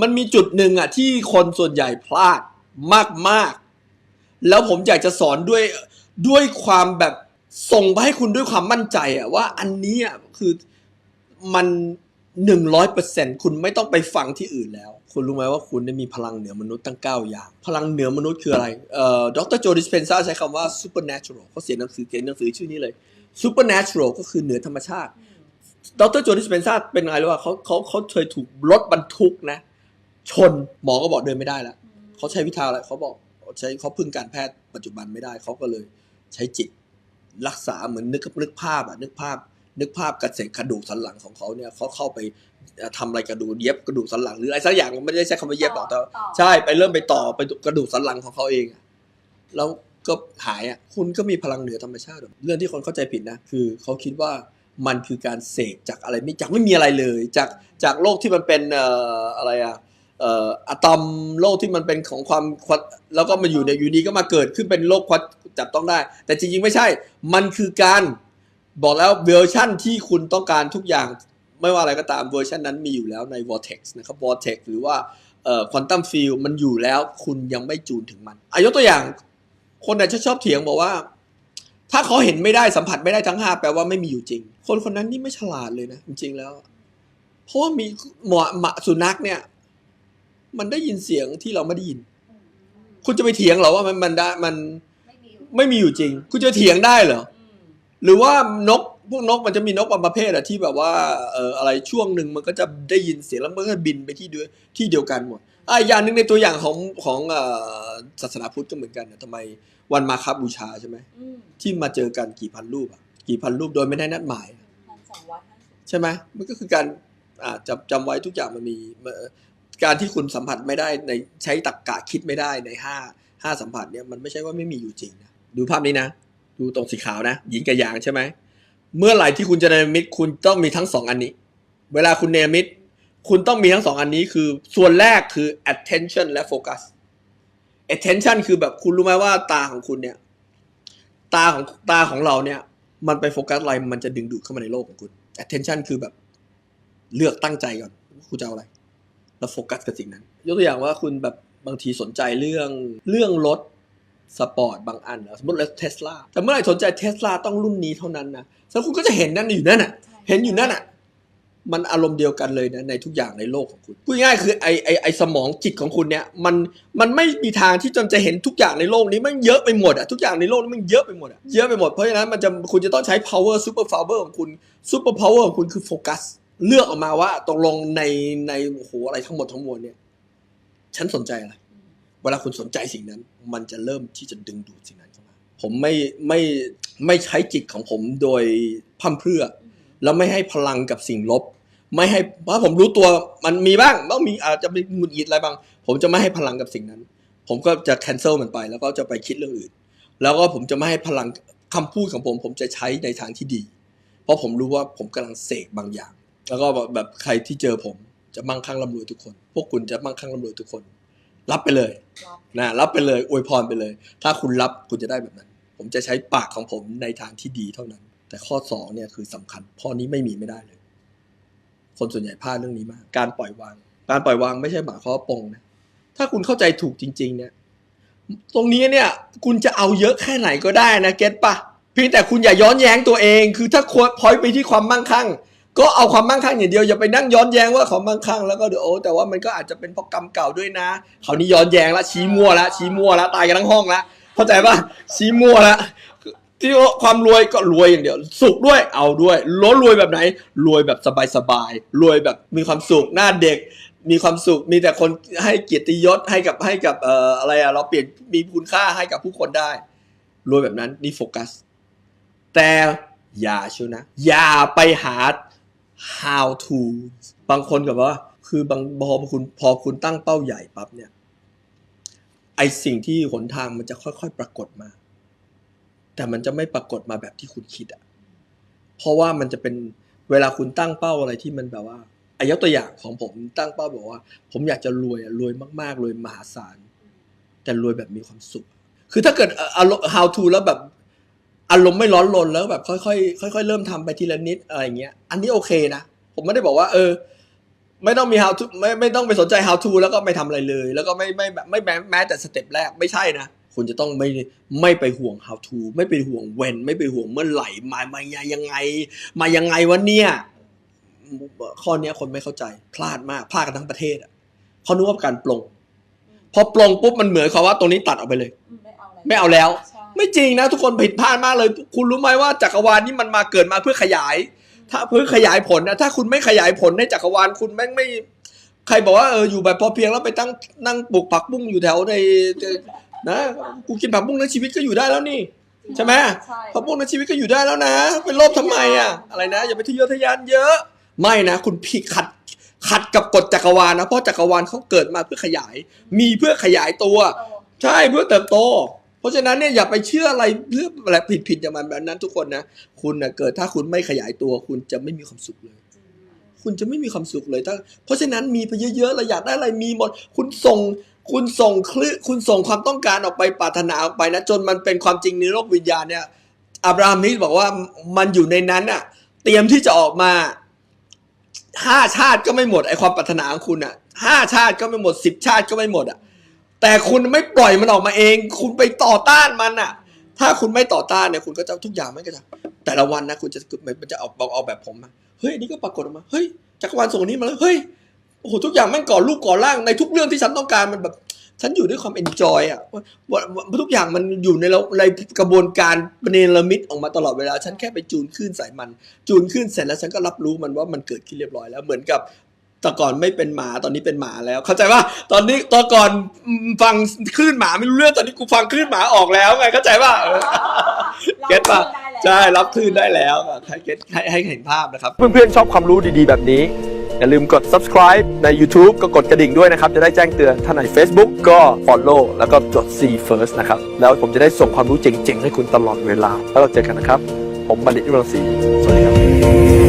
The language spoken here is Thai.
มันมีจุดหนึ่งอะที่คนส่วนใหญ่พลาดมากๆ แล้วผมอยากจะสอนด้วยด้วยความแบบส่งไปให้คุณด้วยความมั่นใจอะว่าอันนี้อะคือมันหนึ่งร้อยเปอร์เซ็นคุณไม่ต้องไปฟังที่อื่นแล้ว คุณรู้ไหมว่าคุณได้มีพลังเหนือมนุษย์ตั้ง 9 อย่าง พลังเหนือมนุษย์คืออะไรเอ่อดรโจดิสเพนซาใช้คำว่า supernatural เขาเขียนหนังสือเขียนหนังสือชื่อนี้เลย supernatural ก็คือเหนือธรรมชาติดรโจดิสเพนซาเป็นไงรู้ว่าเขาเขาเขาเคยถูกรถบรรทุกนะ ชนหมอก็บอกเดินไม่ได้แล้วเขาใช้วิธีอะไรเขาบอกใช้เขาพึ่งการแพทย์ปัจจุบันไม่ได้เขาก็เลยใช้จิตรักษาเหมือนนึกนึกภาพอะนึกภาพ นึกภาพกระเสกกระดูกสันหลังของเขาเนี่ยเขาเข้าไปเอ่อทำอะไรกระดูกเย็บกระดูกสันหลังหรืออะไรสักอย่างไม่ได้ใช้คำว่าเย็บหรอกแต่ว่าใช่ไปเริ่มไปต่อไปกระดูกสันหลังของเขาเองอะแล้วก็หายอะคุณก็มีพลังเหนือธรรมชาติ เรื่องที่คนเข้าใจผิดนะคือเขาคิดว่ามันคือการเสกจากอะไรไม่จากไม่มีอะไรเลย จากจากโลกที่มันเป็นเอ่ออะไรอะเอะตอมโลกที่มันเป็นของความควดแล้วก็มาอยู่ในอยู่ดีก็มาเกิดขึ้นเป็นโลกควดจับต้องได้ แต่จริงๆไม่ใช่ มันคือการบอกแล้วเวอร์ชั่นที่คุณต้องการทุกอย่าง ไม่ว่าอะไรก็ตามเวอร์ชันนั้นมีอยู่แล้วใน vortex นะครับ vortex หรือว่าเอ่อ quantum field มันอยู่แล้วคุณยังไม่จูนถึงมันอายกตัวอย่าง คนอาจจะชอบเถียงบอกว่า ถ้าเขาเห็นไม่ได้สัมผัสไม่ได้ทั้งห้าแปลว่าไม่มีอยู่จริง คนคนนั้นนี่ไม่ฉลาดเลยนะจริงๆแล้ว เพราะว่ามีหมาหมาสุนัขเนี่ย มันได้ยินเสียงที่เราไม่ได้ยิน คุณจะไปเถียงเหรอว่ามันมันได้มันไม่มีอยู่ไม่มีอยู่จริง คุณจะเถียงได้เหรอหรือว่านกพวกนกมันจะมีนกบางประเภทอะที่แบบว่าเอ่ออะไรช่วงหนึ่งมันก็จะได้ยินเสียงแล้วมันก็บินไปที่เดียวที่เดียวกันหมดอะอีกอย่างหนึ่งในตัวอย่างของของเอ่อศาสนาพุทธก็เหมือนกันนะทำไมวันมาคบูชาใช่ไหมอืมที่มาเจอกันกี่พันรูปอะกี่พันรูปโดยไม่ได้นัดหมายพันสองร้อยห้าสิบใช่ไหมมันก็คือการอ่าจำจำไว้ทุกอย่างมันมีเอ่อ การที่คุณสัมผัสไม่ได้ในใช้ตรกกะคิดไม่ได้ในห้าห้าสัมผัสเนี่ยมันไม่ใช่ว่าไม่มีอยู่จริงนะดูภาพนี้นะ ดูตรงสีขาวนะ หญิงกับหยางใช่ไหม เมื่อไหร่ที่คุณจะเนมิตคุณต้องมีทั้งสองอันนี้ เวลาคุณเนมิตคุณต้องมีทั้งสองอันนี้คือ ส่วนแรกคือ attention และ focus attention คือแบบคุณรู้ไหมว่าตาของคุณเนี่ย ตาของตาของเราเนี่ย มันไปโฟกัสอะไรมันจะดึงดูดเข้ามาในโลกของคุณ attention คือแบบเลือกตั้งใจก่อนคุณจะเอาอะไร แล้วโฟกัสกับสิ่งนั้น ยกตัวอย่างว่าคุณแบบบางทีสนใจเรื่องเรื่องรถสปอร์ตบางอันนะสมมติรถเทสลาแต่เมื่อไหร่สนใจเทสลาต้องรุ่นนี้เท่านั้นนะแล้วคุณก็จะเห็นนั่นอยู่นั่นน่ะใช่เห็นอยู่นั่นอะ มันอารมณ์เดียวกันเลยนะในทุกอย่างในโลกของคุณพูดง่ายๆคือไอไอไอสมองจิตของคุณเนี่ยมันมันไม่มีทางที่จนจะเห็นทุกอย่างในโลกนี้มันเยอะไปหมดอะทุกอย่างในโลกนี้มันเยอะไปหมดอะเยอะไปหมดเพราะฉะนั้นมันจะคุณจะต้องใช้ power super power ของคุณ super power ของคุณคือโฟกัส เลือกออกมาว่าตกลงในในโอ้โหอะไรทั้งหมดทั้งมวลเนี่ย ฉันสนใจอะไร เวลาคุณสนใจสิ่งนั้น มันจะเริ่มที่จะดึงดูดสิ่งนั้นเข้ามา ผมไม่ไม่ไม่ใช้จิตของผมโดยพร่ำเพรื่อ แล้วไม่ให้พลังกับสิ่งลบ ไม่ให้เพราะผมรู้ตัวมันมีบ้างต้องมีอาจจะมีหงุดหงิดอะไรบ้าง ผมจะไม่ให้พลังกับสิ่งนั้น ผมก็จะ cancel มันไป แล้วก็จะไปคิดเรื่องอื่น แล้วก็ผมจะไม่ให้พลังคำพูดของผม ผมจะใช้ในทางที่ดี เพราะผมรู้ว่าผมกำลังเสกบางอย่าง แล้วก็แบบใครที่เจอผมจะมั่งคั่งร่ำรวยทุกคน พวกคุณจะมั่งคั่งร่ำรวยทุกคน รับไปเลยนะรับไปเลยอวยพรไปเลย ถ้าคุณรับคุณจะได้แบบนั้น ผมจะใช้ปากของผมในทางที่ดีเท่านั้น แต่ข้อสองเนี่ยคือสำคัญข้อนี้ไม่มีไม่ได้เลย คนส่วนใหญ่พลาดเรื่องนี้มาก การปล่อยวาง การปล่อยวางไม่ใช่หมายควาปงนะถ้าคุณเข้าใจถูกจริง ๆ เนี่ย ตรงนี้เนี่ย คุณจะเอาเยอะแค่ไหนก็ได้นะเก็ตปะเพียงแต่คุณอย่าย้อนแย้งตัวเอง คือถ้าควพอยไปที่ความมั่งคั่ง ก็เอาความมั่งคั่งอย่างเดียวอย่าไปนั่งย้อนแย้งว่าความั่งคั่งแล้วก็เดี๋ยวโอ้แต่ว่ามันก็อาจจะเป็นเพราะกรรมเก่าด้วยนะเขาวนี้ย้อนแย้งละชี้มั่วละชี้มั่วละตายกันทั้งห้องละเข้าใจป่ะชี้มั่วละที่ว่าความรวยก็รวยอย่างเดียว สุขด้วยเอาด้วยล้รวยแบบไหน รวยแบบสบายๆรวยแบบมีความสุขหน้าเด็ก มีความสุขมีแต่คนให้เกียรติยศให้กับให้กับเอ่ออะไรอะเราเปลี่ยนมีคุณค่าให้กับผู้คนได้ รวยแบบนั้นนี่โฟกัส แต่อย่าเชียวนะ อย่าไปหา how to บางคนกับว่า คือบางพอคุณพอคุณตั้งเป้าใหญ่ปั๊บเนี่ย ไอสิ่งที่หนทางมันจะค่อยๆปรากฏมา แต่มันจะไม่ปรากฏมาแบบที่คุณคิดอะเพราะว่ามันจะเป็นเวลาคุณตั้งเป้าอะไรที่มันแบบว่าอายกตัวอย่างของผมตั้งเป้าบอกว่า ผมอยากจะรวยรวยมากๆรวยมหาศาลแต่รวยแบบมีความสุข คือถ้าเกิดเอ่ออารมณ์ how to แล้วแบบ อารมณ์ไม่ร้อนรนแล้วแบบค่อยๆค่อยๆเริ่มทำไปทีละนิดอะไรอย่างเงี้ย อันนี้โอเคนะผมไม่ได้บอกว่า เออ ไม่ต้องมี how to ไม่ไม่ต้องไปสนใจ how to แล้วก็ไม่ทำอะไรเลย แล้วก็ไม่ไม่แบบไม่แม้แม้แต่สเต็ปแรกไม่ใช่นะคุณจะต้องไม่ไม่ไปห่วง how to ไม่ไปห่วง when ไม่ไปห่วงเมื่อไหร่มามายังไง มายังไงวะเนี่ยข้อเนี้ยคนไม่เข้าใจพลาดมากพลาดกันทั้งประเทศอะเขานึกว่าการปลงพอปลงปุ๊บมันเหมือนความว่าตรงนี้ตัดออกไปเลย ไม่เอาอะไรไม่เอาแล้วใช่ ไม่จริงนะทุกคนผิดพลาดมากเลย คุณรู้ไหมว่าจักรวาลนี่มันมาเกิดมาเพื่อขยาย ถ้าเพื่อขยายผลนะถ้าคุณไม่ขยายผลในจักรวาลคุณแม่งไม่ ใครบอกว่าเอออยู่แบบพอเพียงแล้วไปตั้งนั่งปลูกผักบุ้งอยู่แถวในนะกูกินผักบุ้งแล้วชีวิตก็อยู่ได้แล้วนี่ใช่ไหมใช่ผักบุ้งในชีวิตก็อยู่ได้แล้วนะ เป็นโลภทำไมอะอะไรนะ อย่าไปทะเยอทะยานเยอะ ไม่นะ คุณผิดขัดขัดกับกฎจักรวาลนะเพราะจักรวาลเขาเกิดมาเพื่อขยาย มีเพื่อขยายตัวโตใช่เพื่อเติบโต เพราะฉะนั้นเนี่ยอย่าไปเชื่ออะไรเรื่องอะไรผิดผิดๆอย่างมันแบบนั้นทุกคนนะคุณนะเกิดถ้าคุณไม่ขยายตัวคุณจะไม่มีความสุขเลย คุณจะไม่มีความสุขเลยถ้า เพราะฉะนั้นมีไปเยอะๆเราอยากได้อะไรมีหมด คุณส่งคุณส่งคลื่นคุณส่งความต้องการออกไปปรารถนาออกไปนะจนมันเป็นความจริงในโลกวิญญาณเนี่ยอับราฮัมนี่บอกว่ามันอยู่ในนั้นอะเตรียมที่จะออกมาห้าชาติก็ไม่หมดไอความปรารถนาของคุณอะห้าชาติก็ไม่หมดสิบชาติก็ไม่หมดอะ แต่คุณไม่ปล่อยมันออกมาเอง คุณไปต่อต้านมันอะ ถ้าคุณไม่ต่อต้านเนี่ยคุณก็จะทุกอย่างมันก็จะแต่ละวันนะคุณจะมันจะเอาเอาแบบผมมาเฮ้ยนี่ก็ปรากฏออกมาเฮ้ยจักรวาลส่งนี้มาแล้วเฮ้ยโอ้โหทุกอย่างแม่งก่อรูปก่อร่างในทุกเรื่องที่ฉันต้องการมันแบบ ฉันอยู่ด้วยความเอนจอยอะว่าทุกอย่างมันอยู่ในเราในกระบวนการเนรมิตออกมาตลอดเวลา ฉันแค่ไปจูนขึ้นใส่มัน จูนขึ้นเสร็จแล้วฉันก็รับรู้มันว่ามันเกิดขึ้นเรียบร้อยแล้วเหมือนกับ แต่ก่อนไม่เป็นหมาตอนนี้เป็นหมาแล้ว เข้าใจว่าตอนนี้ตอนก่อนฟังคลื่นหมาไม่รู้เรื่องตอนนี้กูฟังคลื่นหมาออกแล้วไงเข้าใจป่ะเก็ตป่ะใช่รับคลื่นได้แล้วอะให้เก็ตให้ให้เห็นภาพนะครับ เพื่อนๆชอบความรู้ดีๆแบบนี้ อย่าลืมกด subscribe ใน YouTube ก็กดกระดิ่งด้วยนะครับ จะได้แจ้งเตือนถ้าใน Facebook ก็ follow แล้วก็จด see first นะครับ แล้วผมจะได้ส่งความรู้เจ๋งๆ ให้คุณตลอดเวลา แล้วเราเจอกันนะครับ ผมบัณฑิตยุรังศรีสวัสดีครับ